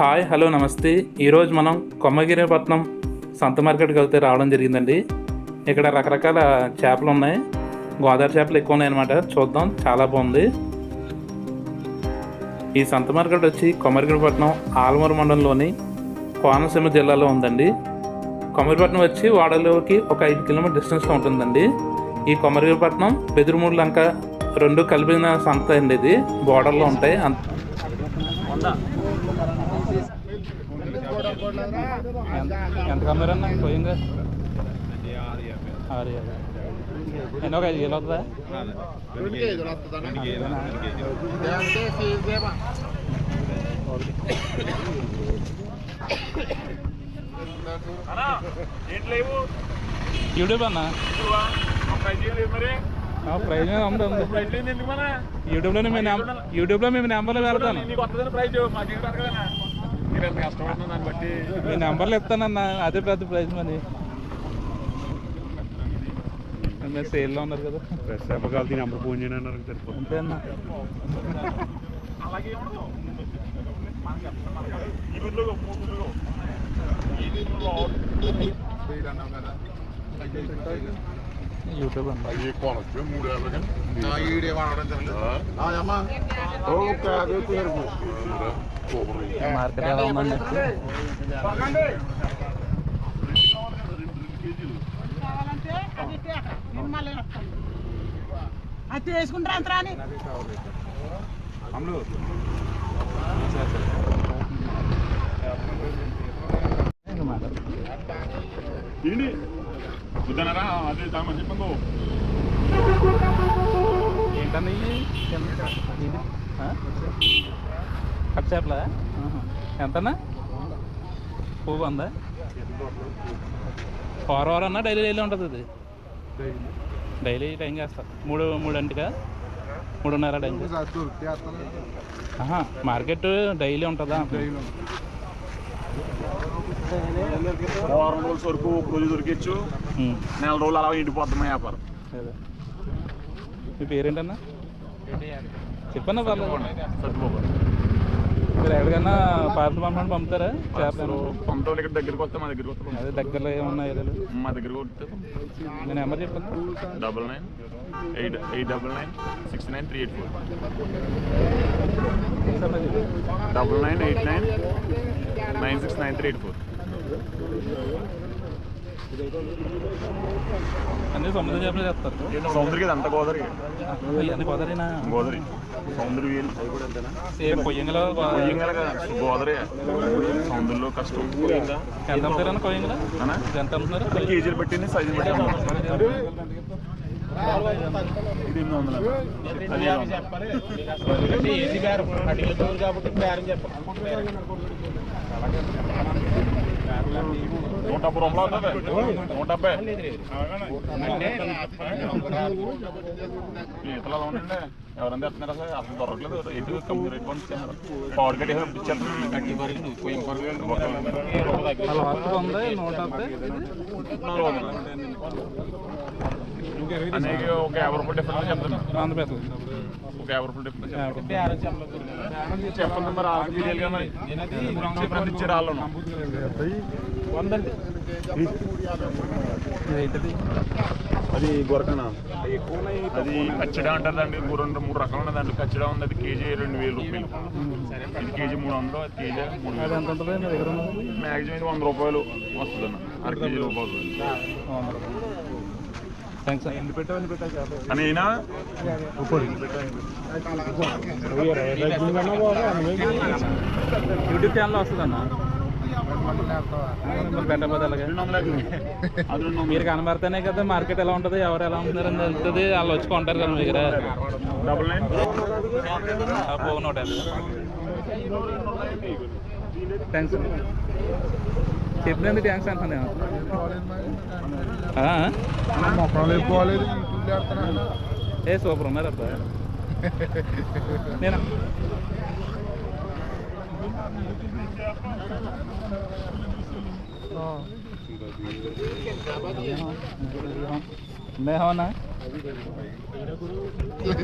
Hi hello నమస్తే. ఈరోజు మనం కొమ్మగిరిపట్నం సంత మార్కెట్కి వెళ్తే రావడం జరిగిందండి. ఇక్కడ రకరకాల చేపలు ఉన్నాయి. గోదావరి చేపలు ఎక్కువ ఉన్నాయి అనమాట చూద్దాం చాలా బాగుంది. ఈ సంత మార్కెట్ వచ్చి కొమ్మరిగిరిపట్నం ఆలమూరు మండలంలోని కోనసీమ జిల్లాలో ఉందండి. కొమ్మరిపట్నం వచ్చి వాడలోకి ఒక ఐదు కిలోమీటర్ డిస్టెన్స్లో ఉంటుందండి. ఈ కొమ్మరిగిరిపట్నం బెదిరిమూడు లంక రెండు కలిపిన సంత అండి ఇది. బోర్డర్లో ఉంటాయి. అంత ఎంత కమ్మారన్న పోయిందా? ఆరు యాభై ఎన్నో ఒక ఐదు వేలు అవుతుందా యూట్యూబ్ అన్న? ప్రైజ్ ఉంది. యూట్యూబ్లో మీ యూట్యూబ్లో మేము నెంబర్లో వెళ్తాను మీ నెంబర్లు ఇస్తానన్న అదే పెద్ద ప్రైజ్ మరి. మీరు సేల్లో ఉన్నారు కదా. ఫ్రెష్ చెప్పగలిగి నెంబర్ ఫోన్ చేయని అన్నారు సరిపోతుంది అంతే అన్న యూట్యూబ్ అన్న మార్కెట్ ఎలా ఉందండి? కావాలంటే అది తేక. నేను మళ్ళీ వద్దనరా అదే దామని చెప్పండు. ఏంటన్నా కట్ చేపలా? ఎంతన్నా పువ్వు అందా ఫోర్ అవర్ అన్నా డైలీ డైలీ ఉంటుంది ఇది డైలీ టైం చేస్తా. మూడు మూడింటికా మూడున్నర టైం మార్కెట్ డైలీ ఉంటుందా. వారం రోజుల వరకు ఒక రోజు దొరికిచ్చు నెల రోజులు అలా ఇంటిపోద్దాం వ్యాపారం. మీ పేరేంటన్నా? చెప్పన్నా సర్దుకోవాలి మీరు ఎక్కడికన్నా పార్సల్ పంపండి పంపుతారా? పంతొమ్మిది ఇక్కడ దగ్గరికి వస్తే మా దగ్గరికి వస్తే అదే దగ్గరలో ఏమన్నా ఏరియాలు మా దగ్గరికి వస్తే మీ నెంబర్ చెప్పండి. Double nine eight eight double nine six nine three eight four. Double nine eight nine nine six nine three eight four. అన్నీ సముద్రం చేపలు చేస్తారు. సముద్రకి అంత గోదావరి. ఇవన్నీ కుదరేనా గోదావరి సముద్ర వీలు సేమ్ కొయ్యంగలో కొయ్యంగల గోదావరి. సముద్రంలో కష్టం. ఎంత అమ్ముతారన్న కొయ్యంగల? అనా? ఎంత అమ్ముతున్నారు? కేజీలు పెట్టింది సైజులు పెట్టింది. ఇది ఎనిమిది వందలు అది ఏడు వందలు. నూట రూపాయలు అవుతుంది నూట డెబ్బై ఉండండి అసలు అసలు దొరకలేదు ఎటు కంపెనీ రేట్ పంపించారు పవర్ కట్ నూట డెబ్బై అనేక ఒక యాభై రూపాయలు డిఫరెన్స్ చెప్తాను ఆంధ్రప్రదేశ్ ఒక యాభై రూపాయలు డిఫరెన్స్ చెప్పండి మరి మరి. డిఫరెన్స్ ఇచ్చారు అది గొరకనా? అది కచ్చడా అంటారండి మూడు రెండు మూడు రకాలు ఉన్నాయి దాంట్లో కచ్చడా ఉంది అది కేజీ రెండు వేలు రూపాయలు. ఇది కేజీ మూడు వందలు అది కేజీ మూడు వేలు. మ్యాక్సిమం ఇది వంద రూపాయలు వస్తుంది అన్న అర కేజీ రూపాయలు. థ్యాంక్స్ అని అయినా? యూట్యూబ్ ఛానల్ వస్తుందన్న. మీరు కనబడితేనే కదా మార్కెట్ ఎలా ఉంటుంది ఎవరు ఎలా ఉంటున్నారని తెలుస్తుంది వాళ్ళు వచ్చి కొంటారు కదా మీ దగ్గర. Double nine. థ్యాంక్స్ చెప్పినందుకు థ్యాంక్స్ అంటాను నేను ఆ? ఏ సూపర్ ఉన్నారు అబ్బా నేను मैं हो ना Você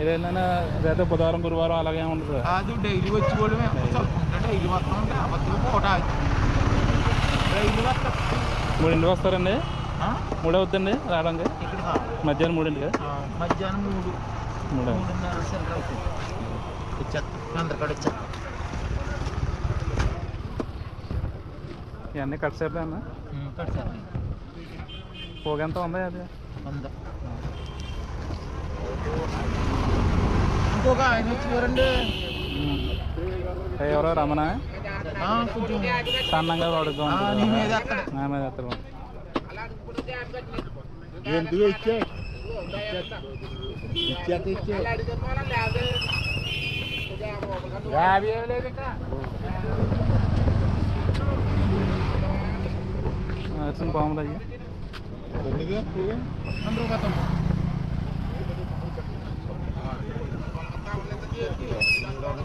ఏదైనా అదైతే బుధవారం గురువారం అలాగే ఉండదు డైలీ వచ్చి కూడా మేము డైలీ వస్తాం పూట డైలీ వస్తాం. మూడింటికి వస్తారండి? మూడు అవుతుందండి రావడానికి. మధ్యాహ్నం మూడింటికి? ఆ, మధ్యాహ్నం మూడు. మూడు? అవుతుంది. వచ్చేస్తాం ఇవన్నీ కట్ సేపు అన్న పోగెంత ఉందా అది? వంద. ఇంకొక ఆయన వచ్చారండి ఎవరో? రమణ ఆ, కొంచెం. సన్నంగా వాడుకో ఆ, నీ మీద ఎత్తడు ఎందుకు ఇచ్చా? ఇచ్చేత ఇచ్చే. యాభై ఏమి లేదు ఇంకా. వచ్చిన బాగుంది అయ్యి. అందరూ పోతాం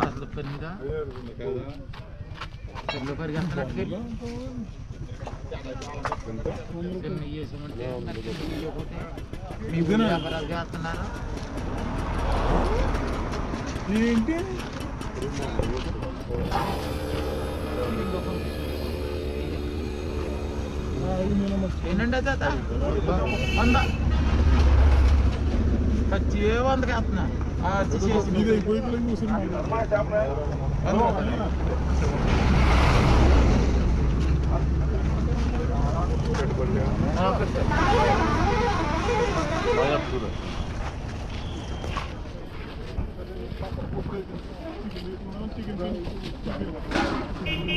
అసలు పెరిగిదా పెళ్ళి Хотеван рятна. А сейчас... Бидей поехали мусульмане. Нормально, нормально. откуда?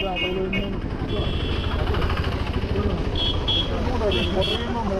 Да,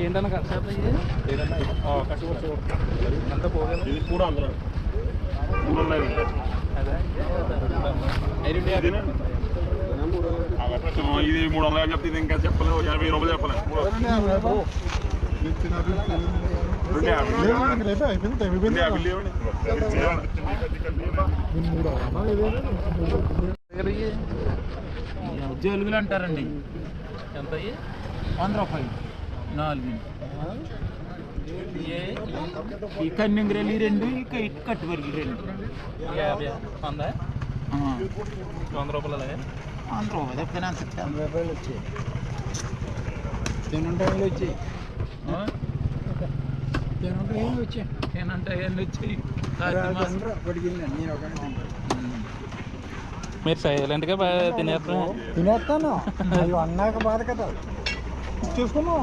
ఏంటన్నా కట్ సేపు అయ్యి అంతా పోగలదు ఇది కూడా అందులో మూడు ఉన్నాయి అదే ఆ, ఇది మూడు వందలు చెప్తే ఇది ఇంకా చెప్పలేదు ఒక యాభై రూపాయలు. చెప్పలేదు రెండు యాభై రెండు యాభై లేవండి దగ్గర అయ్యి జోలుగులు అంటారండి ఎంత అయ్యి వంద రూపాయలు. నాలుగు ఏ ఈ కన్నింగిరెల్లి రెండు ఈ కైట్ కట్టుబరికి రెండు. యాభై వంద? వంద రూపాయలు అలాగే? వంద రూపాయలు చెప్తే అంత. వంద రూపాయలు వచ్చాయి. తినంటే వచ్చాయి. తినంటే ఏమి వచ్చాయి. తినంటే ఏమి వచ్చాయి. మీరు సైలెంట్గా బాగా తినేస్తాను. అది అన్నాక బాధ కదా. చూసుకున్నాం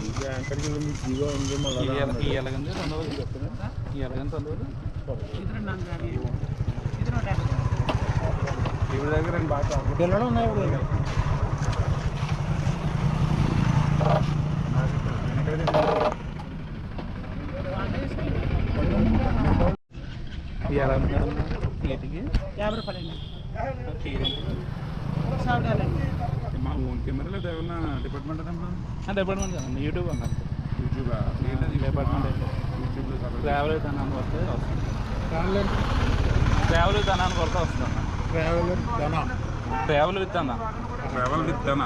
ఈ ఎలాగండి రెండు రోజులు ఈ ఎలాగండి రెండు రోజులు యాభై పిల్లలు ఉన్నాయి? ఏమన్నా డిపార్ట్మెంట్ డిపార్ట్మెంట్ కదండి యూట్యూబ్ అన్నారు యూట్యూబ్ డిపార్ట్మెంట్ అయితే యూట్యూబ్ ట్రావెల్ ధనాన్ని వస్తే ట్రావెల్ ధనాన్ని కొరత వస్తుంది ట్రావెలర్ ధన ట్రావెల్ విత్ అన్న ట్రావెల్ విత్ అన్న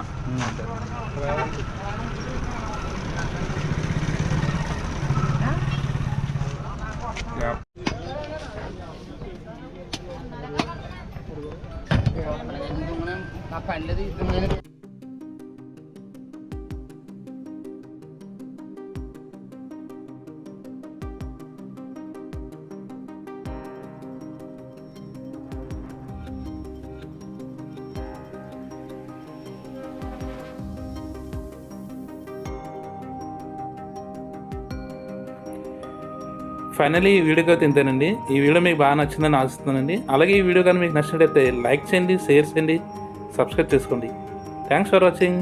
నా పల్లెది ఇద్దరు ఫైనలీ ఈ వీడియోకి అయితే ఇంతేనండి ఈ వీడియో మీకు బాగా నచ్చిందని ఆశిస్తున్నానండి. అలాగే ఈ వీడియో కానీ మీకు నచ్చినట్లయితే లైక్ చేయండి షేర్ చేయండి సబ్స్క్రైబ్ చేసుకోండి. Thanks for watching